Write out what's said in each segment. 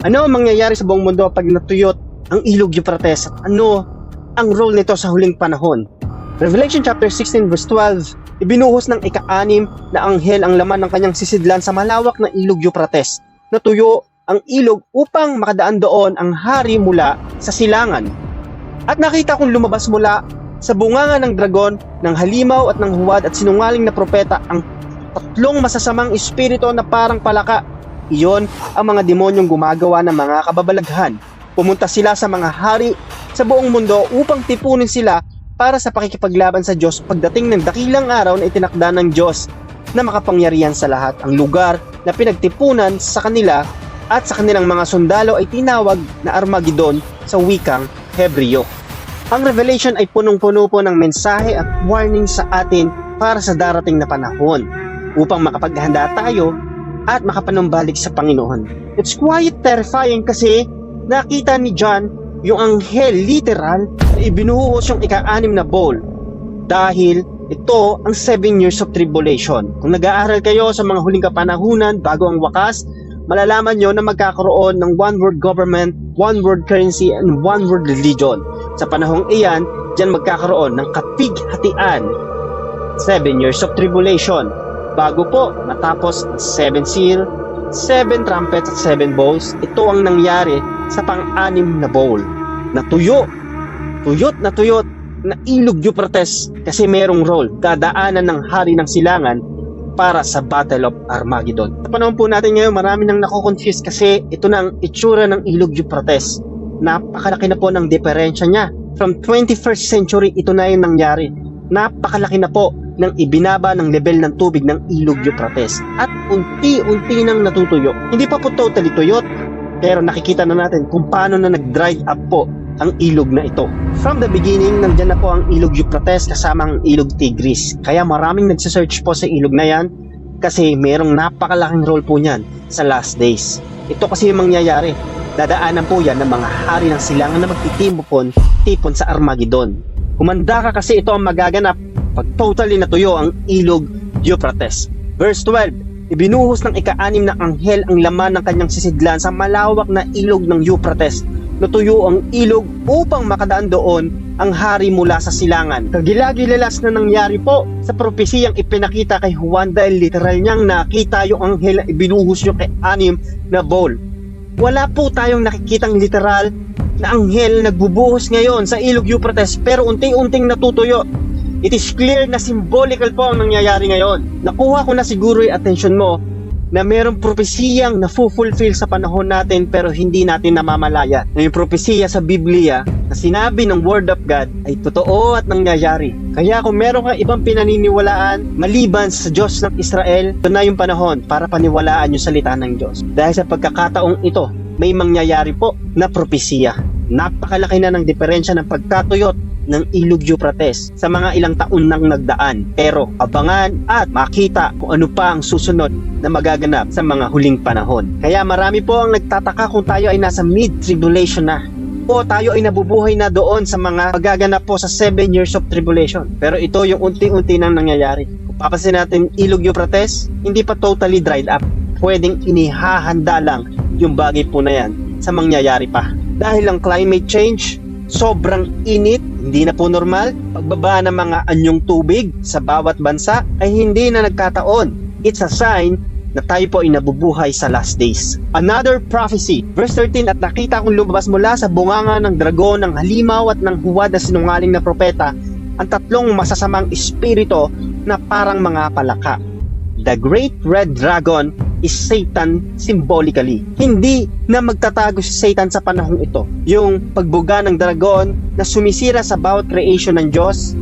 Ano ang mangyayari sa buong mundo pag natuyot ang ilog Euphrates? At ano ang role nito sa huling panahon? Revelation chapter 16 verse 12, ibinuhos ng ika-anim na anghel ang laman ng kanyang sisidlan sa malawak na ilog Euphrates. Natuyo ang ilog upang makadaan doon ang hari mula sa silangan. At nakita kong lumabas mula sa bunganga ng dragon, ng halimaw at ng huwad at sinungaling na propeta ang tatlong masasamang espiritu na parang palaka. Iyon ang mga demonyong gumagawa ng mga kababalaghan. Pumunta sila sa mga hari sa buong mundo upang tipunin sila para sa pakikipaglaban sa Diyos pagdating ng dakilang araw na itinakda ng Diyos na makapangyarihan sa lahat. Ang lugar na pinagtipunan sa kanila at sa kanilang mga sundalo ay tinawag na Armageddon sa wikang Hebreo. Ang Revelation ay punong-puno po ng mensahe at warning sa atin para sa darating na panahon upang makapaghanda tayo at makapanumbalik sa Panginoon. It's quite terrifying kasi nakita ni John yung anghel literal na ibinuhos yung ika-anim na bowl dahil ito ang 7 years of tribulation. Kung nag-aaral kayo sa mga huling kapanahunan bago ang wakas, malalaman nyo na magkakaroon ng one world government, one world currency, and one world religion. Sa panahong iyan, dyan magkakaroon ng kapighatian. 7 years of tribulation. Bago po matapos ang 7 seal, 7 trumpets at 7 bowls, ito ang nangyari sa pang-anim na bowl. Natuyo, tuyot na tuyot, na ilog Euphrates kasi merong role, dadaanan ng hari ng silangan para sa Battle of Armageddon. Sa po natin ngayon, marami nang nako-confuse kasi ito na ang itsura ng ilog Euphrates. Napakalaki na po ng diferensya niya. From 21st century, ito na yung nangyari. Napakalaki na po ng ibinaba ng level ng tubig ng ilog Euphrates. At unti-unti nang natutuyo. Hindi pa po totally tuyot, pero nakikita na natin kung paano na nag-dry up po ang ilog na ito. From the beginning, nandyan na po ang ilog Euphrates kasama ang ilog Tigris. Kaya maraming nagsisearch po sa ilog na yan kasi merong napakalaking role po niyan sa last days. Ito kasi yung mangyayari. Dadaanan po yan ng mga hari ng silangan na magtitimupon tipon sa Armageddon. Kumanda ka kasi ito ang magaganap pag totally natuyo ang ilog Euphrates. Verse 12, Ibinuhos ng ika-anim na anghel ang laman ng kanyang sisidlan sa malawak na ilog ng Euphrates natuyo ang ilog upang makadaan doon ang hari mula sa silangan. Kagilagilalas na nangyari po sa propesiyang ipinakita kay Juan dahil literal niyang nakita yung anghel na ibinuhos yung kay anim na bowl. Wala po tayong nakikitang literal na anghel nagbubuhos ngayon sa ilog Euphrates pero unti-unting natutuyo. It is clear na symbolical po ang nangyayari ngayon. Nakuha ko na siguro yung attention mo na merong propesiyang na-fulfill sa panahon natin pero hindi natin namamalaya. Na yung propesiya sa Biblia na sinabi ng Word of God ay totoo at nangyayari. Kaya kung meron kang ibang pinaniniwalaan maliban sa Diyos ng Israel, ito na yung panahon para paniwalaan yung salita ng Diyos. Dahil sa pagkakataong ito, may mangyayari po na propesiya. Napakalaki na ng diferensya ng pagkatuyot ng ilog Euphrates sa mga ilang taon nang nagdaan. Pero abangan at makita kung ano pa ang susunod na magaganap sa mga huling panahon. Kaya marami po ang nagtataka kung tayo ay nasa mid-tribulation na o tayo ay nabubuhay na doon sa mga magaganap po sa 7 years of tribulation. Pero ito yung unti-unti nang nangyayari. Kung papansin natin ilog Euphrates, hindi pa totally dried up. Pwedeng inihahanda lang yung bagay po na yan sa mangyayari pa. Dahil ang climate change, sobrang init, hindi na po normal. Pagbaba ng mga anyong tubig sa bawat bansa ay hindi na nagkataon. It's a sign na tayo po ay nabubuhay sa last days. Another prophecy, verse 13, at nakita kong lumabas mula sa bunganga ng dragon, ng halimaw at ng huwad na sinungaling na propeta, ang tatlong masasamang espiritu na parang mga palaka. The great red dragon is Satan symbolically. Hindi na magtatago si Satan sa panahong ito. Yung pagbuga ng dragon na sumisira sa bawat creation ng Diyos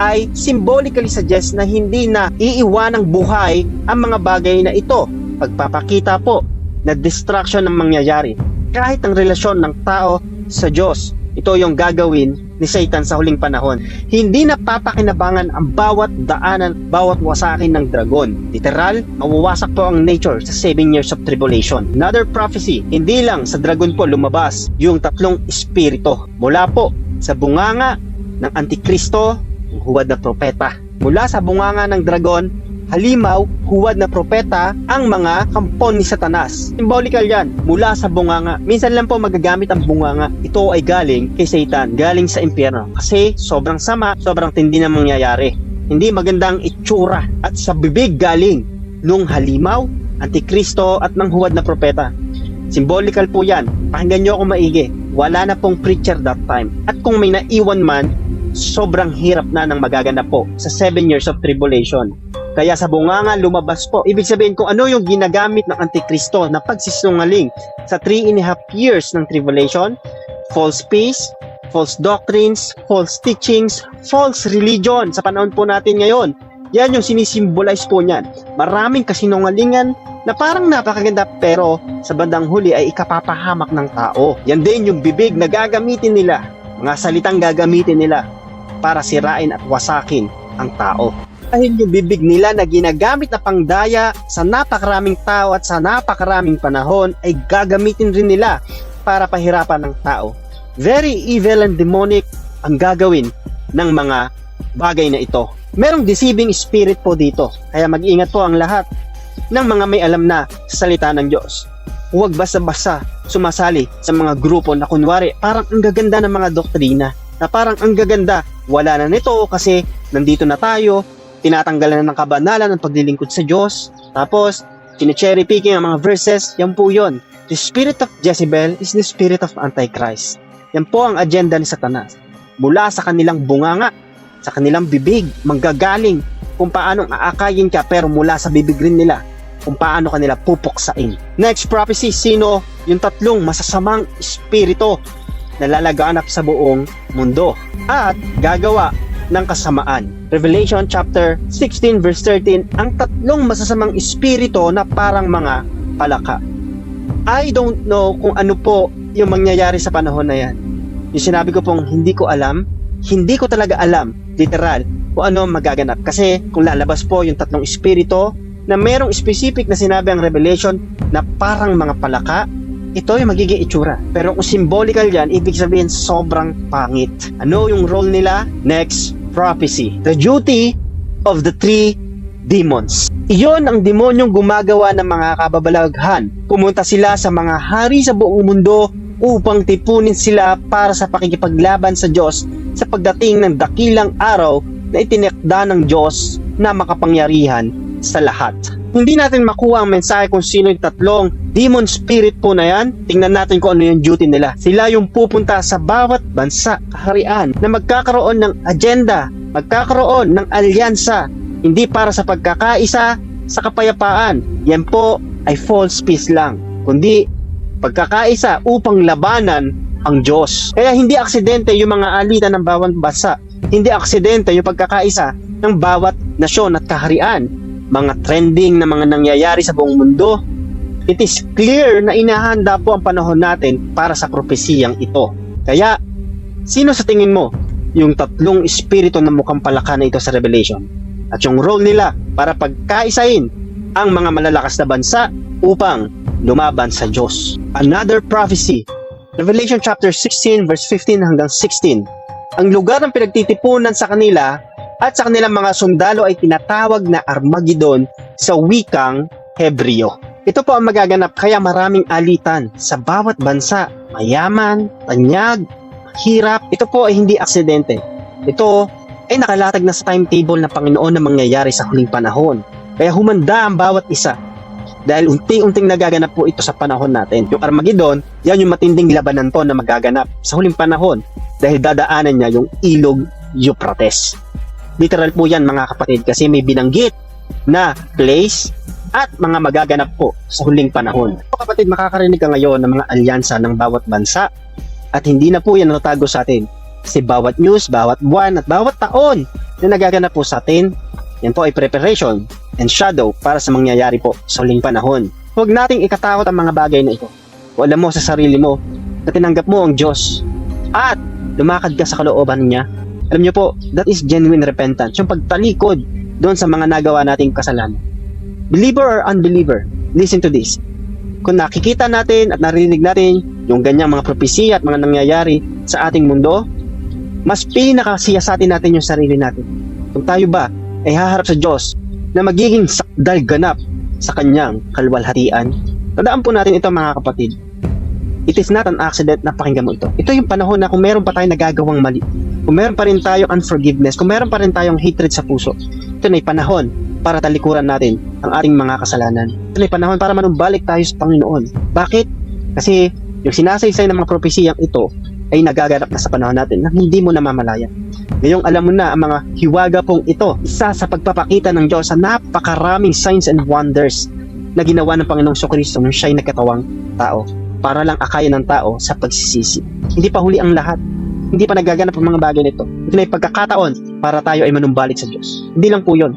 ay symbolically suggest na hindi na iiwanang buhay ang mga bagay na ito. Pagpapakita po na destruction ang mangyayari. Kahit ang relasyon ng tao sa Diyos, ito yung gagawin ni Satan sa huling panahon. Hindi na papakinabangan ang bawat daanan, bawat wasakin ng dragon. Literal, mawawasak po ang nature sa 7 years of tribulation. Another prophecy, hindi lang sa dragon po lumabas yung tatlong espiritu. Mula po sa bunganga ng Antikristo, huwad na propeta. Mula sa bunganga ng dragon, halimaw, huwad na propeta ang mga kampon ni Satanas. Symbolical yan, mula sa bunganga. Minsan lang po magagamit ang bunganga. Ito ay galing kay Satan, galing sa impyerno. Kasi sobrang sama, sobrang tindi na mangyayari. Hindi magandang itsura at sa bibig galing nung halimaw, antikristo at ng huwad na propeta. Symbolical po yan. Pakinggan nyo ako maigi. Wala na pong preacher that time. At kung may naiwan man, sobrang hirap na ng magaganap po sa 7 years of tribulation. Kaya sa bunganga lumabas po. Ibig sabihin kung ano yung ginagamit ng Antikristo na pagsisinungaling sa 3 and a half years ng tribulation, false peace, false doctrines, false teachings, false religion sa panahon po natin ngayon. Yan yung sinisimbolize po niyan. Maraming kasinungalingan na parang napakaganda pero sa bandang huli ay ikapapahamak ng tao. Yan din yung bibig na gagamitin nila, mga salitang gagamitin nila para sirain at wasakin ang tao. Dahil yung bibig nila na ginagamit na pangdaya sa napakaraming tao at sa napakaraming panahon ay gagamitin rin nila para pahirapan ng tao. Very evil and demonic ang gagawin ng mga bagay na ito. Merong deceiving spirit po dito. Kaya mag-ingat po ang lahat ng mga may alam na sa salita ng Diyos. Huwag basta-basta sumasali sa mga grupo na kunwari parang ang gaganda ng mga doktrina na parang ang gaganda wala na nito kasi nandito na tayo tinatanggalan na ng kabanalan ng paglilingkod sa Diyos. Tapos cherry picking ang mga verses. Yan po yon the spirit of Jezebel is the spirit of Antichrist. Yan po ang agenda ni Satanas. Mula sa kanilang bunganga sa kanilang bibig manggagaling kung paano aakayin ka pero mula sa bibig rin nila kung paano kanila pupuksain. Next prophecy, sino? Yung tatlong masasamang espiritu na lalaganap sa buong mundo. At gagawa ng kasamaan. Revelation chapter 16 verse 13, ang tatlong masasamang espiritu na parang mga palaka. I don't know kung ano po yung mangyayari sa panahon na yan. Yung sinabi ko pong hindi ko alam, hindi ko talaga alam, literal, kung ano magaganap. Kasi kung lalabas po yung tatlong espiritu na merong specific na sinabi ang Revelation na parang mga palaka, ito yung magiging itsura. Pero kung symbolical yan, ibig sabihin sobrang pangit. Ano yung role nila? Next, prophecy. The duty of the three demons. Iyon ang demonyong gumagawa ng mga kababalaghan. Pumunta sila sa mga hari sa buong mundo upang tipunin sila para sa pakikipaglaban sa Diyos sa pagdating ng dakilang araw na itinekda ng Diyos na makapangyarihan sa lahat. Hindi natin makuha ang mensahe kung sino yung tatlong demon spirit po na yan. Tingnan natin kung ano yung duty nila. Sila yung pupunta sa bawat bansa, kaharian, na magkakaroon ng agenda, magkakaroon ng alyansa, hindi para sa pagkakaisa, sa kapayapaan. Yan po ay false peace lang. Kundi pagkakaisa upang labanan ang Diyos. Kaya hindi aksidente yung mga alitan ng bawat bansa. Hindi aksidente yung pagkakaisa ng bawat nasyon at kaharian mga trending na mga nangyayari sa buong mundo, it is clear na inahanda po ang panahon natin para sa propesiyang ito. Kaya, sino sa tingin mo yung tatlong espiritu na mukhang palaka na ito sa Revelation? At yung role nila para pagkaisahin ang mga malalakas na bansa upang lumaban sa Diyos. Another prophecy, Revelation chapter 16 verse 15 hanggang 16. Ang lugar ng pinagtitipunan sa kanila at sa kanilang mga sundalo ay tinatawag na Armageddon sa wikang Hebreo. Ito po ang magaganap kaya maraming alitan sa bawat bansa, mayaman, tanyag, hirap. Ito po ay hindi aksidente. Ito ay nakalatag na sa timetable ng Panginoon na mangyayari sa huling panahon. Kaya humanda ang bawat isa dahil unti-unting nagaganap po ito sa panahon natin. Yung Armageddon, yan yung matinding labanan po na magaganap sa huling panahon dahil dadaanan niya yung ilog Euphrates. Literal po yan mga kapatid kasi may binanggit na place at mga magaganap po sa huling panahon. So, kapatid, makakarinig ka ngayon ng mga alyansa ng bawat bansa at hindi na po yan natatago sa atin. Kasi bawat news, bawat buwan at bawat taon na nagaganap po sa atin, yan po ay preparation and shadow para sa mangyayari po sa huling panahon. Huwag nating ikatakot ang mga bagay na ito. Kung alam mo sa sarili mo na tinanggap mo ang Diyos at lumakad ka sa kalooban niya, alam niyo po, that is genuine repentance. Yung pagtalikod doon sa mga nagawa nating kasalanan. Believer or unbeliever, listen to this. Kung nakikita natin at narinig natin yung ganyang mga propesiya at mga nangyayari sa ating mundo, mas pinakasiyasatin natin yung sarili natin. Kung tayo ba ay haharap sa Diyos na magiging sakdal ganap sa kanyang kalwalhatian. Tandaan po natin ito mga kapatid. It is not an accident na pakinggan mo ito. Ito yung panahon na kung meron pa tayong nagagawang mali, kung meron pa rin tayong unforgiveness, kung meron pa rin tayong hatred sa puso, ito na panahon para talikuran natin ang ating mga kasalanan. Ito na panahon para manumbalik tayo sa Panginoon. Bakit? Kasi yung sinasaysay ng mga propesiyang ito ay nagaganap na sa panahon natin na hindi mo namamalaya. Ngayong alam mo na ang mga hiwaga pong ito, isa sa pagpapakita ng Diyos sa napakaraming signs and wonders na ginawa ng Panginoong Kristo nung siya'y nagkatawang tao para lang akayin ng tao sa pagsisisi. Hindi pa huli ang lahat. Hindi pa nagaganap ang mga bagay nito. Ito na pagkakataon para tayo ay manumbalik sa Diyos. Hindi lang po yun.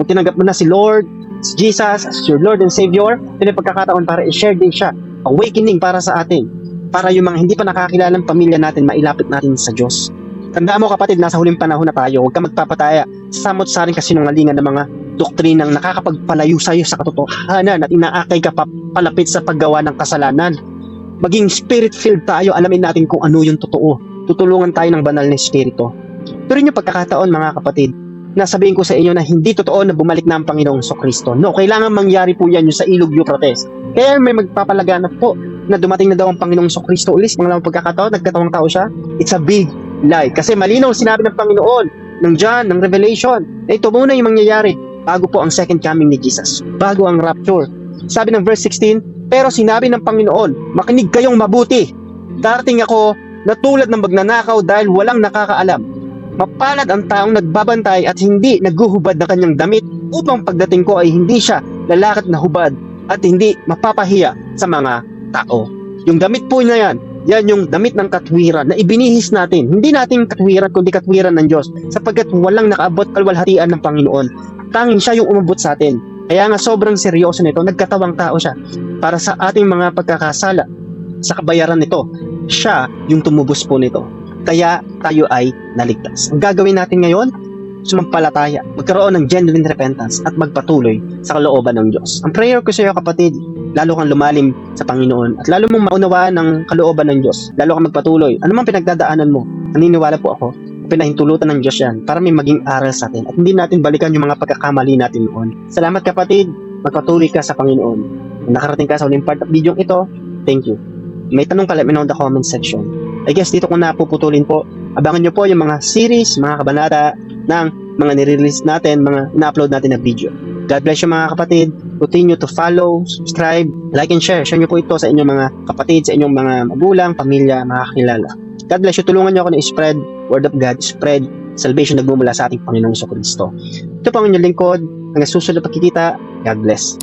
Kung tinanggap mo na si Lord, si Jesus as your Lord and Savior, ito na pagkakataon para i-share din siya. Awakening para sa atin. Para yung mga hindi pa nakakilala ng pamilya natin, mailapit natin sa Diyos. Tandaan mo kapatid, nasa huling panahon na tayo. Huwag ka magpapataya sa samot-saring kasinungalingan ng mga doktrinang nakakapagpalayo sa iyo sa katotohanan at inaakay ka pa palapit sa paggawa ng kasalanan. Maging spirit-filled tayo, alamin natin kung ano yung totoo. Tutulungan tayo ng banal na espiritu. Pero yung pagkakataon mga kapatid, nasabihin ko sa inyo na hindi totoo na bumalik na ang Panginoong Kristo. No, kailangan mangyari po yan yung sa ilog Euphrates. Kaya may magpapalaganap po na dumating na daw ang Panginoong Kristo ulit. Mga lamang pagkakataon, nagkatawang tao siya. It's a big lie. Kasi malinaw sinabi ng Panginoon, ng John, ng Revelation, na ito muna yung mangyayari bago po ang second coming ni Jesus. Bago ang rapture. Sabi ng verse 16, pero sinabi ng Panginoon, makinig kayong mabuti. Darating ako na tulad ng magnanakaw dahil walang nakakaalam. Mapalad ang taong nagbabantay at hindi naghuhubad ng kanyang damit upang pagdating ko ay hindi siya lalakad na hubad at hindi mapapahiya sa mga tao. Yung damit po na yan, yan yung damit ng katwiran na ibinihis natin. Hindi natin katwiran kundi katwiran ng Diyos sapagkat walang nakaabot kalwalhatian ng Panginoon. Tanging siya yung umabot sa atin. Kaya nga sobrang seryoso nito, nagkatawang tao siya para sa ating mga pagkakasala sa kabayaran nito. Siya yung tumubos po nito. Kaya tayo ay naligtas. Ang gagawin natin ngayon, sumampalataya, magkaroon ng genuine repentance at magpatuloy sa kalooban ng Diyos. Ang prayer ko sa iyo kapatid, lalo kang lumalim sa Panginoon at lalo mong maunawaan ng kalooban ng Diyos. Lalo kang magpatuloy. Ano man pinagdadaanan mo, naniniwala po ako, pinahintulutan ng Diyos yan para may maging aral sa atin at hindi natin balikan yung mga pagkakamali natin noon. Salamat kapatid, magpatuloy ka sa Panginoon. Nakarating ka sa uling part of video ito, thank you. May tanong ka, let me know in the comment section. I guess dito ko na puputulin po. Abangan nyo po yung mga series, mga kabanata ng mga nire-release natin, mga na-upload natin na video. God bless you mga kapatid. Continue to follow, subscribe, like and share. Share nyo po ito sa inyong mga kapatid, sa inyong mga magulang, pamilya, mga kakilala. God bless you. Tulungan nyo ako na spread word of God, spread salvation nagmumula sa ating Panginoong Kristo. Ito po ang inyong lingkod. Hanggang susunod na pagkikita. God bless.